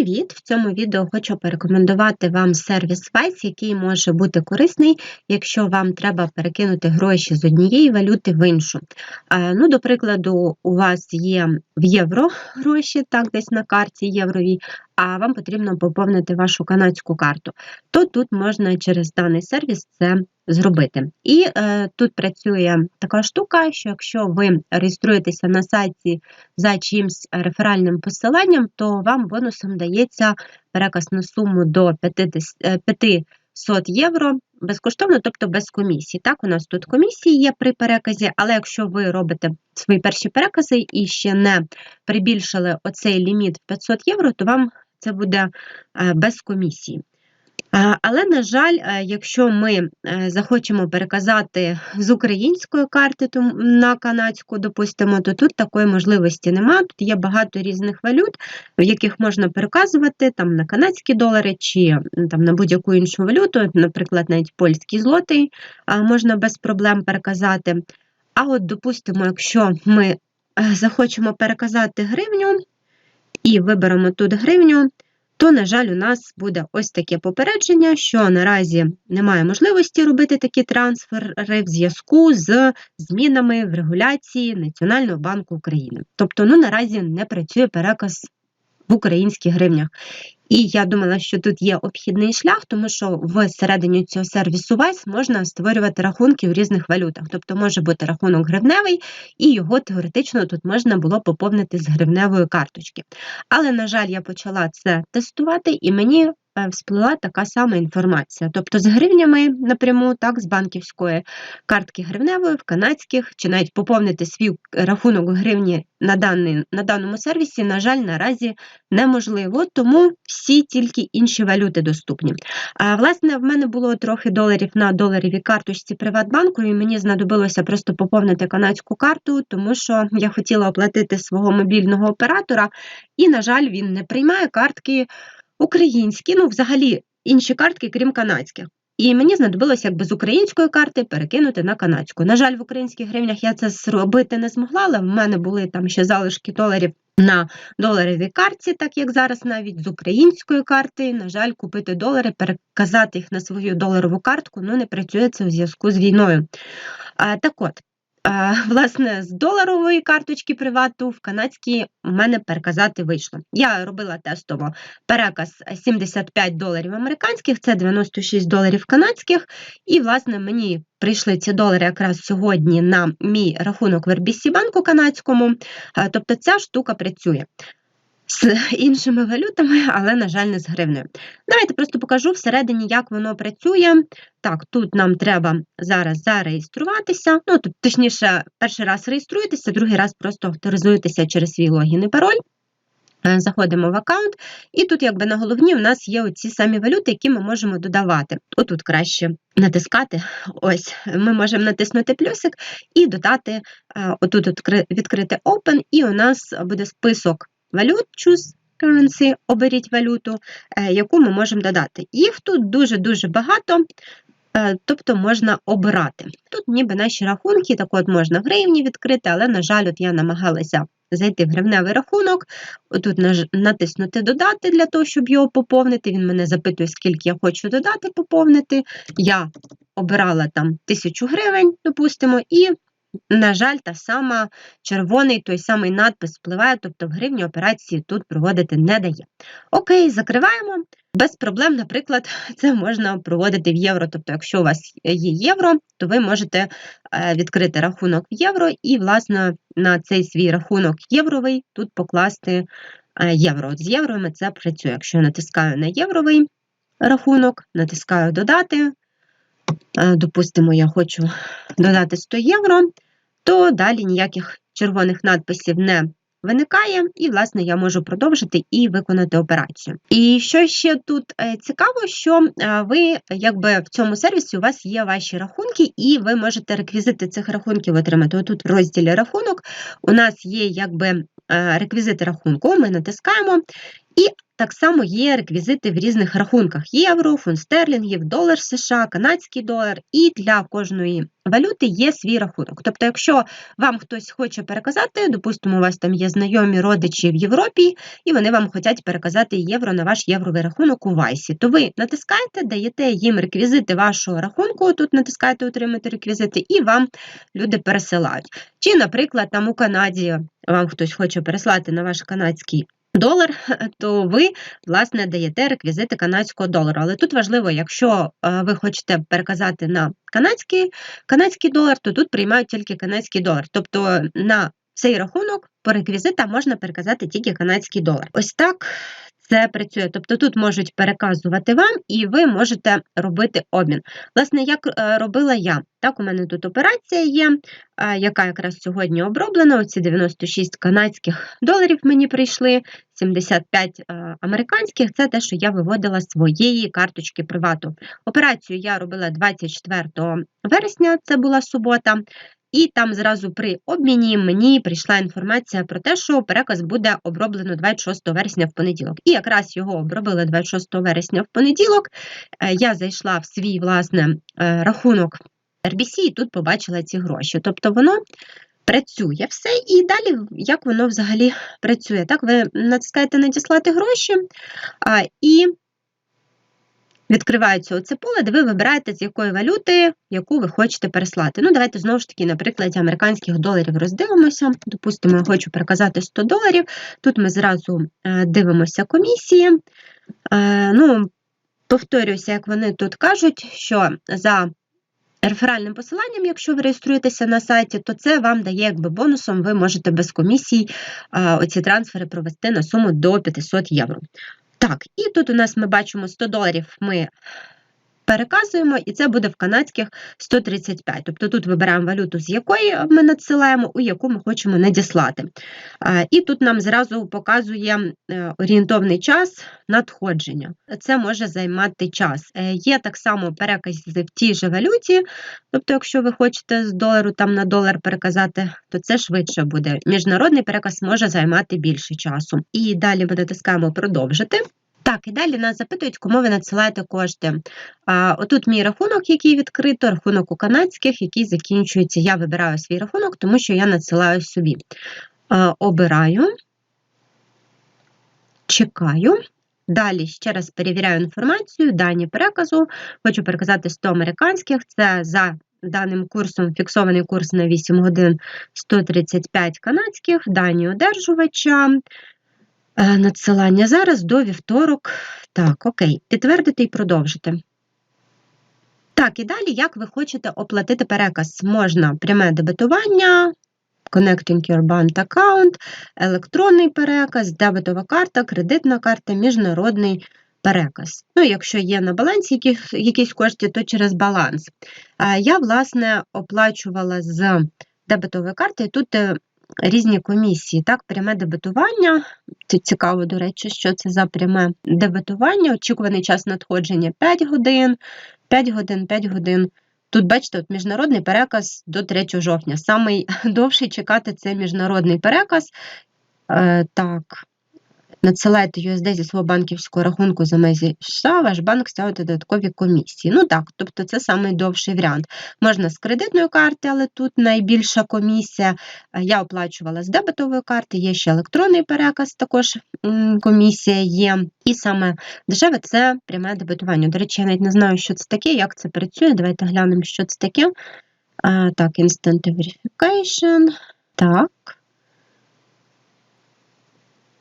Привіт! В цьому відео хочу порекомендувати вам сервіс Vice, який може бути корисний, якщо вам треба перекинути гроші з однієї валюти в іншу. Е, Ну, До прикладу, у вас є в євро гроші, так, десь на карті євровій, а вам потрібно поповнити вашу канадську карту, то тут можна через даний сервіс це зробити. І е, тут працює така штука, що якщо ви реєструєтеся на сайті за чимсь реферальним посиланням, то вам бонусом дається переказ на суму до 50, 500 євро безкоштовно, тобто без комісії. Так, у нас тут комісії є при переказі, але якщо ви робите свої перші перекази і ще не прибільшили оцей ліміт в 500 євро, то вам це буде е, без комісії. Але, на жаль, е, якщо ми е, захочемо переказати з української карти на канадську, допустимо, то тут такої можливості немає. Тут є багато різних валют, в яких можна переказувати там, на канадські долари чи там, на будь-яку іншу валюту, наприклад, навіть польський злотий можна без проблем переказати. А от, допустимо, якщо ми е, захочемо переказати гривню і виберемо тут гривню то, на жаль, у нас буде ось таке попередження, що наразі немає можливості робити такі трансфери в зв'язку з змінами в регуляції Національного банку України. Тобто, ну наразі не працює переказ в українських гривнях. І я думала, що тут є обхідний шлях, тому що всередині цього сервісу Вайс можна створювати рахунки в різних валютах. Тобто може бути рахунок гривневий, і його теоретично тут можна було поповнити з гривневої карточки. Але, на жаль, я почала це тестувати, і мені всплила така сама інформація. Тобто з гривнями напряму, так, з банківської картки гривневої, в канадських, чи навіть поповнити свій рахунок гривні на даний, на даному сервісі, на жаль, наразі неможливо, тому всі тільки інші валюти доступні. А, Власне, в мене було трохи доларів на доларовій карточці Приватбанку, і мені знадобилося просто поповнити канадську карту, тому що я хотіла оплатити свого мобільного оператора, і, на жаль, він не приймає картки українські, ну, взагалі інші картки, крім канадських. І мені знадобилося якби з української карти перекинути на канадську. На жаль, в українських гривнях я це зробити не змогла, але в мене були там ще залишки доларів на доларовій карті, так як зараз навіть з української карти. На жаль, купити долари, переказати їх на свою доларову картку, ну не працює це у зв'язку з війною. А, Так от, Власне, з доларової карточки привату в канадській у мене переказати вийшло. Я робила тестово переказ 75 доларів американських, це 96 доларів канадських. І, власне, мені прийшли ці долари якраз сьогодні на мій рахунок в RBC банку канадському. Тобто ця штука працює з іншими валютами, але, на жаль, не з гривнею. Давайте просто покажу всередині, як воно працює. Так, тут нам треба зараз зареєструватися. Ну, тут, точніше, перший раз реєструєтеся, другий раз просто авторизуєтеся через свій логін і пароль. Е, заходимо в аккаунт, і тут, якби на головні, у нас є оці самі валюти, які ми можемо додавати. Отут краще натискати. Ось, ми можемо натиснути плюсик і додати, е, отут відкрити Open, і у нас буде список валют, choose currency, оберіть валюту, е, яку ми можемо додати. Їх тут дуже-дуже багато, е, тобто можна обирати. Тут ніби наші рахунки, так от можна в гривні відкрити, але, на жаль, от я намагалася зайти в гривневий рахунок, тут натиснути Додати для того, щоб його поповнити. Він мене запитує, скільки я хочу додати, поповнити. Я обирала там 1000 гривень, допустимо, і на жаль, та сама червоний той самий надпис впливає, тобто в гривні операції тут проводити не дає. Окей, закриваємо. Без проблем, наприклад, це можна проводити в євро. Тобто, якщо у вас є євро, то ви можете е, відкрити рахунок в євро і, власне, на цей свій рахунок євровий тут покласти е, євро. От з євро це працює. Якщо я натискаю на євровий рахунок, натискаю Додати. Е, допустимо, я хочу додати 100 євро, то далі ніяких червоних надписів не виникає, і, власне, я можу продовжити і виконати операцію. І що ще тут е, цікаво, що е, ви, якби в цьому сервісі, у вас є ваші рахунки, і ви можете реквізити цих рахунків отримати. Тут в розділі рахунок у нас є якби реквізити рахунку, ми натискаємо, і так само є реквізити в різних рахунках: євро, фунт стерлінгів, долар США, канадський долар, і для кожної валюти є свій рахунок. Тобто, якщо вам хтось хоче переказати, допустимо, у вас там є знайомі родичі в Європі, і вони вам хочуть переказати євро на ваш євровий рахунок у Вайсі, то ви натискаєте, даєте їм реквізити вашого рахунку, тут натискаєте отримати реквізити, і вам люди пересилають. Чи, наприклад, там у Канаді вам хтось хоче переслати на ваш канадський долар, то ви, власне, даєте реквізити канадського долару. Але тут важливо, якщо е, ви хочете переказати на канадський, канадський долар, то тут приймають тільки канадський долар. Тобто на цей рахунок по реквізитам можна переказати тільки канадський долар. Ось так це працює. Тобто тут можуть переказувати вам, і ви можете робити обмін. Власне, як е, робила я. Так, у мене тут операція є, е, яка якраз сьогодні оброблена. Оці 96 канадських доларів мені прийшли, 75 е, американських це те, що я виводила своєї карточки привату. Операцію я робила 24 вересня, це була субота. І там зразу при обміні мені прийшла інформація про те, що переказ буде оброблено 26 вересня в понеділок. І якраз його обробили 26 вересня в понеділок. Е, я зайшла в свій власне е, рахунок RBC і тут побачила ці гроші. Тобто воно працює все, і далі як воно взагалі працює. Так, ви натискаєте надіслати гроші, і відкривається оце поле, де ви вибираєте, з якої валюти, яку ви хочете переслати. Ну, давайте знову ж таки, наприклад, американських доларів роздивимося. Допустимо, я хочу переказати 100 доларів. Тут ми зразу е, дивимося комісії. Е, ну, Повторюся, як вони тут кажуть, що за реферальним посиланням, якщо ви реєструєтеся на сайті, то це вам дає якби бонусом, ви можете без комісій е, оці трансфери провести на суму до 500 євро. Так, і тут у нас ми бачимо 100 доларів ми переказуємо, і це буде в канадських 135. Тобто тут вибираємо валюту, з якої ми надсилаємо, у яку ми хочемо надіслати. І тут нам зразу показує е, орієнтовний час надходження. Це може займати час. Е, є так само переказ в тій же валюті, тобто, якщо ви хочете з долару там на долар переказати, то це швидше буде. Міжнародний переказ може займати більше часу. І далі ми натискаємо продовжити. Так, і далі нас запитують, кому ви надсилаєте кошти. А, Отут мій рахунок, який відкрито, рахунок у канадських, який закінчується. Я вибираю свій рахунок, тому що я надсилаю собі. А, Обираю, чекаю. Далі ще раз перевіряю інформацію, дані переказу. Хочу переказати 100 американських. Це за даним курсом фіксований курс на 8 годин 135 канадських, дані одержувача. Е, надсилання зараз до вівторок. Так, окей, підтвердити і продовжити. Так, і далі, як ви хочете оплатити переказ, можна пряме дебетування, Connecting Your Bank Account, електронний переказ, дебетова карта, кредитна карта, міжнародний переказ. Ну, якщо є на балансі якісь, кошти, то через баланс. Е, я, власне, оплачувала з дебетової карти, тут е, різні комісії. Так, пряме дебетування. Це цікаво, до речі, що це за пряме дебетування. Очікуваний час надходження 5 годин, 5 годин, 5 годин. Тут, бачите, от міжнародний переказ до 3 жовтня. Самий довший чекати це міжнародний переказ. Е, Так, надсилаєте USD зі свого банківського рахунку за межі США, ваш банк ставить додаткові комісії. Ну так, тобто це найдовший варіант. Можна з кредитної карти, але тут найбільша комісія. Я оплачувала з дебетової карти, є ще електронний переказ, також комісія є. І саме дешеве це пряме дебетування. До речі, я навіть не знаю, що це таке, як це працює. Давайте глянемо, що це таке. А, Так, Instant Verification. Так.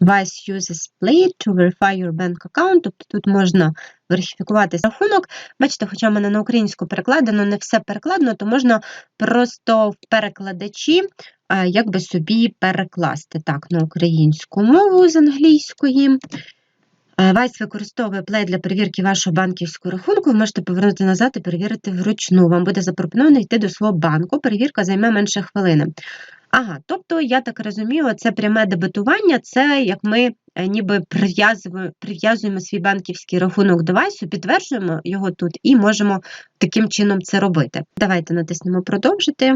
Vice uses Play to verify your bank account, тобто тут можна верифікувати рахунок. Бачите, хоча в мене на українську перекладено, не все перекладено, то можна просто в перекладачі якби собі перекласти так, на українську мову з англійської. Vice використовує Play для перевірки вашого банківського рахунку. Ви можете повернути назад і перевірити вручну. Вам буде запропоновано йти до свого банку. Перевірка займе менше хвилини. Ага, тобто, я так розумію, це пряме дебетування, це як ми е, ніби прив'язуємо свій банківський рахунок девайсу, підтверджуємо його тут і можемо таким чином це робити. Давайте натиснемо продовжити.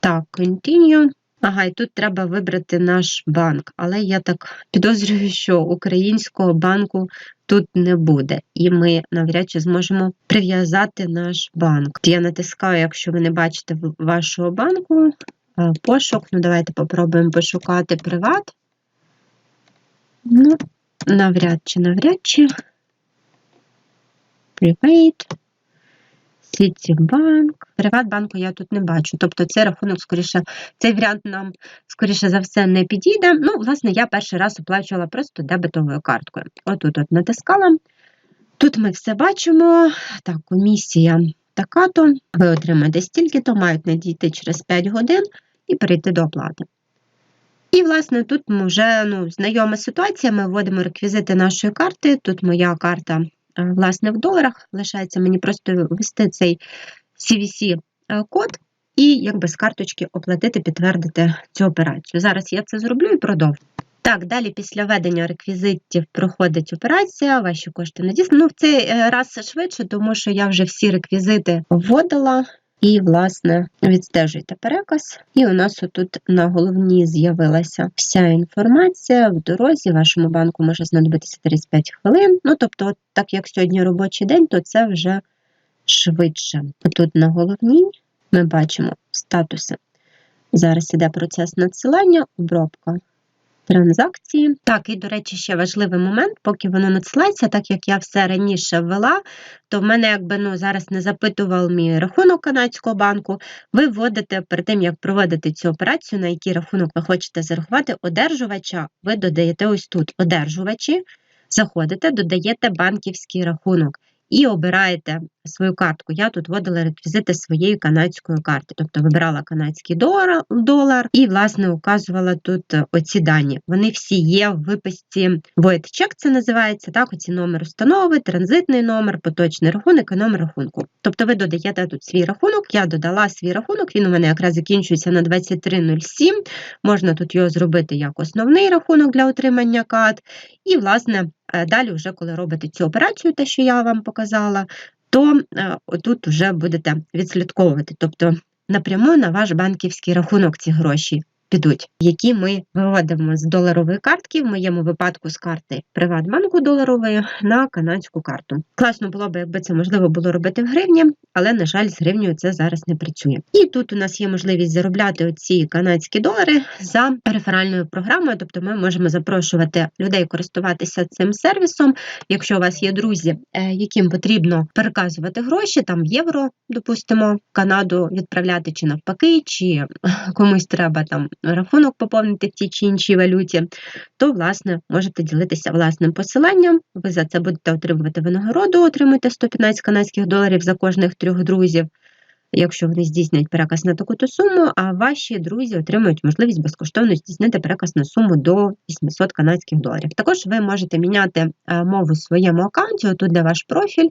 Так, continue. Ага, і тут треба вибрати наш банк, але я так підозрюю, що українського банку тут не буде, і ми навряд чи зможемо прив'язати наш банк. Я натискаю, якщо ви не бачите вашого банку, пошук. Ну, давайте попробуємо пошукати приват. Ну, навряд чи, навряд чи. Private. Сітібанк. Приватбанку я тут не бачу. Тобто цей рахунок, скоріше, цей варіант нам, скоріше за все, не підійде. Ну, власне, я перший раз оплачувала просто дебетовою карткою. Отут от натискала. Тут ми все бачимо. Так, комісія така-то. Ви отримаєте стільки-то, мають надійти через 5 годин і перейти до оплати. І, власне, тут ми вже ну, знайома ситуація. Ми вводимо реквізити нашої карти. Тут моя карта, е, власне, в доларах. Лишається мені просто ввести цей CVC-код і якби з карточки оплатити, підтвердити цю операцію. Зараз я це зроблю і продовжу. Так, далі після введення реквізитів проходить операція, ваші кошти надіслані. Ну, в цей е, раз швидше, тому що я вже всі реквізити вводила. І, власне, відстежуйте переказ. І у нас отут на головній з'явилася вся інформація в дорозі. Вашому банку може знадобитися 35 хвилин. Ну, тобто, от так як сьогодні робочий день, то це вже швидше. Тут на головній ми бачимо статуси. Зараз іде процес надсилання, обробка транзакції. Так, і, до речі, ще важливий момент, поки воно надсилається, так як я все раніше ввела, то в мене якби ну, зараз не запитував мій рахунок канадського банку. Ви вводите перед тим, як проводити цю операцію, на який рахунок ви хочете зарахувати одержувача, ви додаєте ось тут одержувачі, заходите, додаєте банківський рахунок. І обираєте свою картку. Я тут вводила реквізити своєї канадської карти, тобто вибирала канадський долар, і, власне, указувала тут е, оці дані. Вони всі є в виписці Void Check, це називається, так, оці номер установи, транзитний номер, поточний рахунок і номер рахунку. Тобто ви додаєте тут свій рахунок, я додала свій рахунок, він у мене якраз закінчується на 2307. Можна тут його зробити як основний рахунок для отримання кат. І, власне, далі, вже коли робите цю операцію, те, що я вам показала, то е, тут вже будете відслідковувати. Тобто напряму на ваш банківський рахунок ці гроші підуть, які ми виводимо з доларової картки, в моєму випадку з карти Приватбанку доларової на канадську карту. Класно було б, якби це можливо було робити в гривні, але, на жаль, з гривнею це зараз не працює. І тут у нас є можливість заробляти оці канадські долари за реферальною програмою, тобто ми можемо запрошувати людей користуватися цим сервісом. Якщо у вас є друзі, е, яким потрібно переказувати гроші, там євро, допустимо, Канаду відправляти чи навпаки, чи комусь треба там рахунок поповнити в тій чи іншій валюті, то, власне, можете ділитися власним посиланням. Ви за це будете отримувати винагороду, отримуєте 115 канадських доларів за кожних трьох друзів. Якщо вони здійснять переказ на таку-то суму, а ваші друзі отримують можливість безкоштовно здійснити переказ на суму до 800 канадських доларів. Також ви можете міняти е, мову в своєму аккаунті, отут де ваш профіль.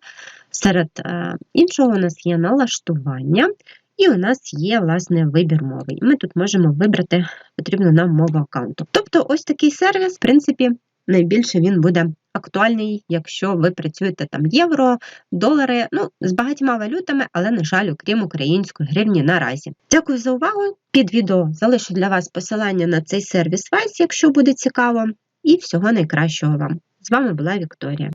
Серед е, іншого у нас є налаштування, і у нас є власне вибір мови. І ми тут можемо вибрати потрібну нам мову аккаунту. Тобто, ось такий сервіс, в принципі, найбільше він буде актуальний, якщо ви працюєте там євро, долари, ну, з багатьма валютами, але, на жаль, окрім української гривні наразі. Дякую за увагу. Під відео залишу для вас посилання на цей сервіс Vice, якщо буде цікаво, і всього найкращого вам. З вами була Вікторія.